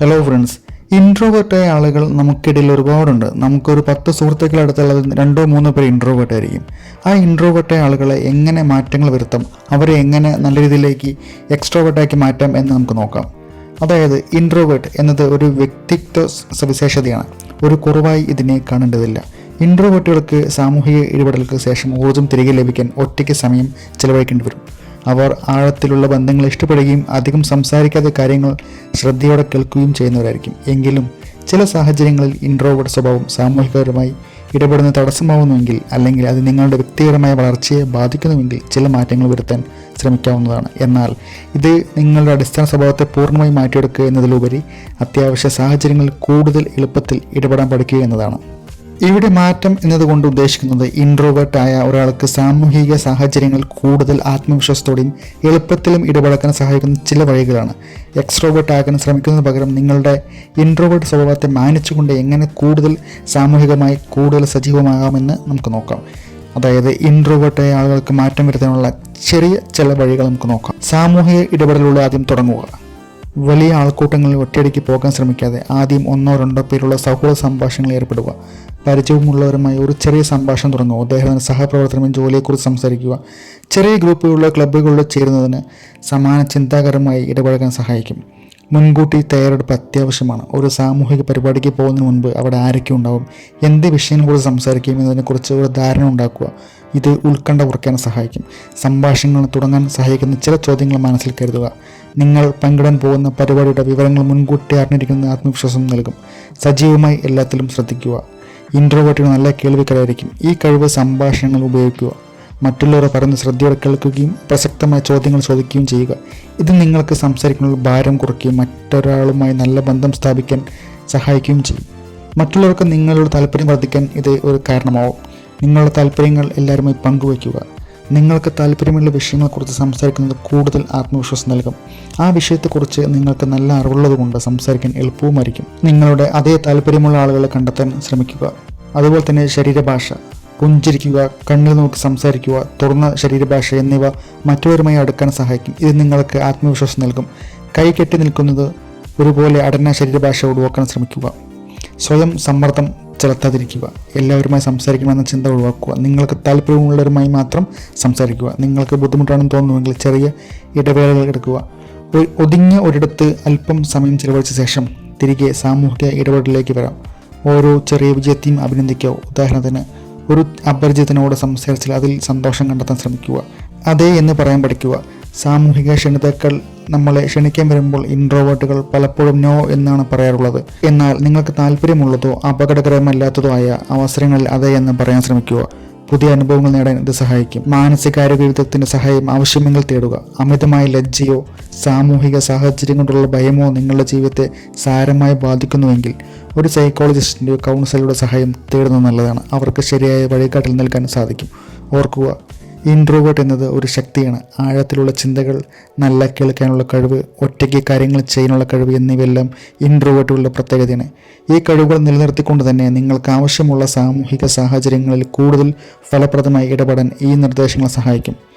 Hello friends ഇൻട്രോവേർട്ടായ ആളുകൾ നമുക്കിടയിൽ ഒരുപാടുണ്ട്. നമുക്കൊരു പത്ത് സുഹൃത്തുക്കളടുത്തുള്ളത് രണ്ടോ മൂന്നോ പേർ ഇൻട്രോവേർട്ടായിരിക്കും ആ ഇൻട്രോവേർട്ടായ ആളുകളെ എങ്ങനെ മാറ്റങ്ങൾ വരുത്താം? അവരെ എങ്ങനെ നല്ല രീതിയിലേക്ക് എക്സ്ട്രോവേർട്ടാക്കി മാറ്റാം എന്ന് നമുക്ക് നോക്കാം. അതായത് ഇൻട്രോവേർട്ട് എന്നത് ഒരു വ്യക്തിത്വ സവിശേഷതയാണ്. ഒരു കുറവായി ഇതിനെ കാണേണ്ടതില്ല. ഇൻട്രോവേർട്ടുകൾക്ക് സാമൂഹിക ഇടപെടലുകൾക്ക് ശേഷം ഊർജം തിരികെ ലഭിക്കാൻ ഒറ്റയ്ക്ക് സമയം ചിലവഴിക്കേണ്ടി വരും. അവർ ആഴത്തിലുള്ള ബന്ധങ്ങൾ ഇഷ്ടപ്പെടുകയും അധികം സംസാരിക്കാത്ത കാര്യങ്ങൾ ശ്രദ്ധയോടെ കേൾക്കുകയും ചെയ്യുന്നവരായിരിക്കും. എങ്കിലും ചില സാഹചര്യങ്ങളിൽ ഇൻട്രോവേർഡ് സ്വഭാവം സാമൂഹികപരമായി ഇടപെടുന്ന തടസ്സമാവുന്നുവെങ്കിൽ അല്ലെങ്കിൽ അത് നിങ്ങളുടെ വ്യക്തിപരമായ വളർച്ചയെ ബാധിക്കുന്നുവെങ്കിൽ ചില മാറ്റങ്ങൾ വരുത്താൻ ശ്രമിക്കാവുന്നതാണ്. എന്നാൽ ഇത് നിങ്ങളുടെ അടിസ്ഥാന സ്വഭാവത്തെ പൂർണമായി മാറ്റിയെടുക്കുക എന്നതിലുപരി അത്യാവശ്യ സാഹചര്യങ്ങളിൽ കൂടുതൽ എളുപ്പത്തിൽ ഇടപെടാൻ പഠിക്കുക എന്നതാണ്. ഇവിടെ മാറ്റം എന്നതുകൊണ്ട് ഉദ്ദേശിക്കുന്നത് ഇൻട്രോവേർട്ട് ആയ ഒരാൾക്ക് സാമൂഹിക സാഹചര്യങ്ങൾ കൂടുതൽ ആത്മവിശ്വാസത്തോടെയും എളുപ്പത്തിലും ഇടപഴക്കാൻ സഹായിക്കുന്ന ചില വഴികളാണ്. എക്സ്ട്രോവേർട്ട് ആകാൻ ശ്രമിക്കുന്നതിന് പകരം നിങ്ങളുടെ ഇൻട്രോവേർട്ട് സ്വഭാവത്തെ മാനിച്ചുകൊണ്ട് എങ്ങനെ കൂടുതൽ സാമൂഹികമായി കൂടുതൽ സജീവമാകാമെന്ന് നമുക്ക് നോക്കാം. അതായത് ഇൻട്രോവേർട്ടായ ആളുകൾക്ക് മാറ്റം വരുത്താനുള്ള ചെറിയ ചില വഴികൾ നമുക്ക് നോക്കാം. സാമൂഹിക ഇടപെടലുകൾ ആദ്യം തുടങ്ങുക. വലിയ ആൾക്കൂട്ടങ്ങളിൽ ഒറ്റയടിക്ക് പോകാൻ ശ്രമിക്കാതെ ആദ്യം ഒന്നോ രണ്ടോ പേരുള്ള സൗഹൃദ സംഭാഷണങ്ങളിൽ ഏർപ്പെടുക. പരിചയമുള്ളവരുമായി ഒരു ചെറിയ സംഭാഷണം തുടങ്ങുക. ഉദാഹരണത്തിന് സഹപ്രവർത്തനവും ജോലിയെക്കുറിച്ച് സംസാരിക്കുക. ചെറിയ ഗ്രൂപ്പുകളിലോ ക്ലബ്ബുകളിൽ ചേരുന്നതിന് സമാന ചിന്താകരമായി ഇടപഴകാൻ സഹായിക്കും. മുൻകൂട്ടി തയ്യാറെടുപ്പ് അത്യാവശ്യമാണ്. ഒരു സാമൂഹിക പരിപാടിക്ക് പോകുന്നതിന് മുൻപ് അവിടെ ആരൊക്കെ ഉണ്ടാവും എന്ത് വിഷയങ്ങളെക്കുറിച്ച് സംസാരിക്കും? എന്നതിനെക്കുറിച്ച് ഒരു ധാരണ ഉണ്ടാക്കുക. ഇത് ഉത്കണ്ഠ കുറയ്ക്കാൻ സഹായിക്കും. സംഭാഷണങ്ങൾ തുടങ്ങാൻ സഹായിക്കുന്ന ചില ചോദ്യങ്ങൾ മനസ്സിൽ കരുതുക. നിങ്ങൾ പങ്കിടാൻ പോകുന്ന പരിപാടിയുടെ വിവരങ്ങൾ മുൻകൂട്ടി അറിഞ്ഞിരിക്കുന്ന ആത്മവിശ്വാസം നൽകും. സജീവമായി എല്ലാത്തിലും ശ്രദ്ധിക്കുക. ഇൻട്രോവേർട്ടിന് നല്ല കേൾവിക്കലായിരിക്കും ഈ കഴിവ് സംഭാഷണങ്ങൾ ഉപയോഗിക്കുക. മറ്റുള്ളവരെ പറഞ്ഞ് ശ്രദ്ധയോടെ കേൾക്കുകയും പ്രസക്തമായ ചോദ്യങ്ങൾ ചോദിക്കുകയും ചെയ്യുക. ഇത് നിങ്ങൾക്ക് സംസാരിക്കുന്ന ഭാരം കുറയ്ക്കുകയും മറ്റൊരാളുമായി നല്ല ബന്ധം സ്ഥാപിക്കാൻ സഹായിക്കുകയും ചെയ്യും. മറ്റുള്ളവർക്ക് നിങ്ങളുടെ താല്പര്യം വർദ്ധിക്കാൻ ഇത് ഒരു കാരണമാവും. നിങ്ങളുടെ താല്പര്യങ്ങൾ എല്ലാവരുമായി പങ്കുവയ്ക്കുക. നിങ്ങൾക്ക് താല്പര്യമുള്ള വിഷയങ്ങളെക്കുറിച്ച് സംസാരിക്കുന്നത് കൂടുതൽ ആത്മവിശ്വാസം നൽകും. ആ വിഷയത്തെക്കുറിച്ച് നിങ്ങൾക്ക് നല്ല അറിവുള്ളതുകൊണ്ട് സംസാരിക്കാൻ എളുപ്പവുമായിരിക്കും. നിങ്ങളുടെ അതേ താല്പര്യമുള്ള ആളുകളെ കണ്ടെത്താൻ ശ്രമിക്കുക. അതുപോലെ തന്നെ ശരീരഭാഷ പുഞ്ചിരിക്കുക കണ്ണിൽ നോക്കി സംസാരിക്കുക തുറന്ന ശരീരഭാഷ എന്നിവ മറ്റവരുമായി അടുക്കാൻ സഹായിക്കും. ഇത് നിങ്ങൾക്ക് ആത്മവിശ്വാസം നൽകും. കൈ കെട്ടി നിൽക്കുന്നത് ഒരുപോലെ അടഞ്ഞ ശരീരഭാഷ ഒഴിവാക്കാൻ ശ്രമിക്കുക. സ്വയം സമ്മർദ്ദം ചെലുത്താതിരിക്കുക. എല്ലാവരുമായി സംസാരിക്കണമെന്ന ചിന്ത ഒഴിവാക്കുക. നിങ്ങൾക്ക് താല്പര്യമുള്ളവരുമായി മാത്രം സംസാരിക്കുക. നിങ്ങൾക്ക് ബുദ്ധിമുട്ടാണെന്ന് തോന്നുമെങ്കിൽ ചെറിയ ഇടവേളകൾ എടുക്കുക. ഒതുങ്ങിയ ഒരിടത്ത് അല്പം സമയം ചിലവഴിച്ച ശേഷം തിരികെ സാമൂഹിക ഇടപെടലിലേക്ക് വരാം. ഓരോ ചെറിയ വിജയത്തെയും അഭിനന്ദിക്കുക. ഉദാഹരണത്തിന് ഒരു അപരിചിതനോട് സംസാരിച്ചാൽ അതിൽ സന്തോഷം കണ്ടെത്താൻ ശ്രമിക്കുക. അതെ എന്ന് പറയാൻ പഠിക്കുക. സാമൂഹിക ക്ഷണിതാക്കൾ നമ്മളെ ക്ഷണിക്കാൻ വരുമ്പോൾ ഇൻട്രോവേർട്ടുകൾ പലപ്പോഴും നോ എന്നാണ് പറയാറുള്ളത്. എന്നാൽ നിങ്ങൾക്ക് താല്പര്യമുള്ളതോ അപകടകരമല്ലാത്തതോ ആയ അവസരങ്ങളിൽ അതെ എന്ന് പറയാൻ ശ്രമിക്കുക. പുതിയ അനുഭവങ്ങൾ നേടാൻ ഇത് സഹായിക്കും. മാനസികാരോഗ്യ വിദഗ്ധത്തിന്റെ സഹായം ആവശ്യമെങ്കിൽ തേടുക. അമിതമായ ലജ്ജയോ സാമൂഹിക സാഹചര്യം കൊണ്ടുള്ള ഭയമോ നിങ്ങളുടെ ജീവിതത്തെ സാരമായി ബാധിക്കുന്നുവെങ്കിൽ ഒരു സൈക്കോളജിസ്റ്റിന്റെയോ കൗൺസിലറുടെ സഹായം തേടുന്നത് നല്ലതാണ്. അവർക്ക് ശരിയായ വഴികാട്ടൽ നൽകാൻ സാധിക്കും. ഓർക്കുക ഇൻട്രോവേർട്ട് എന്നത് ഒരു ശക്തിയാണ്. ആഴത്തിലുള്ള ചിന്തകൾ നല്ല കേൾക്കാനുള്ള കഴിവ് ഒറ്റയ്ക്ക് കാര്യങ്ങൾ ചെയ്യാനുള്ള കഴിവ് എന്നിവയെല്ലാം ഇൻട്രോവേർട്ടുകളുടെ പ്രത്യേകതയാണ്. ഈ കഴിവുകൾ നിലനിർത്തിക്കൊണ്ട് തന്നെ നിങ്ങൾക്ക് ആവശ്യമുള്ള സാമൂഹിക സാഹചര്യങ്ങളിൽ കൂടുതൽ ഫലപ്രദമായി ഇടപെടാൻ ഈ നിർദ്ദേശങ്ങൾ സഹായിക്കും.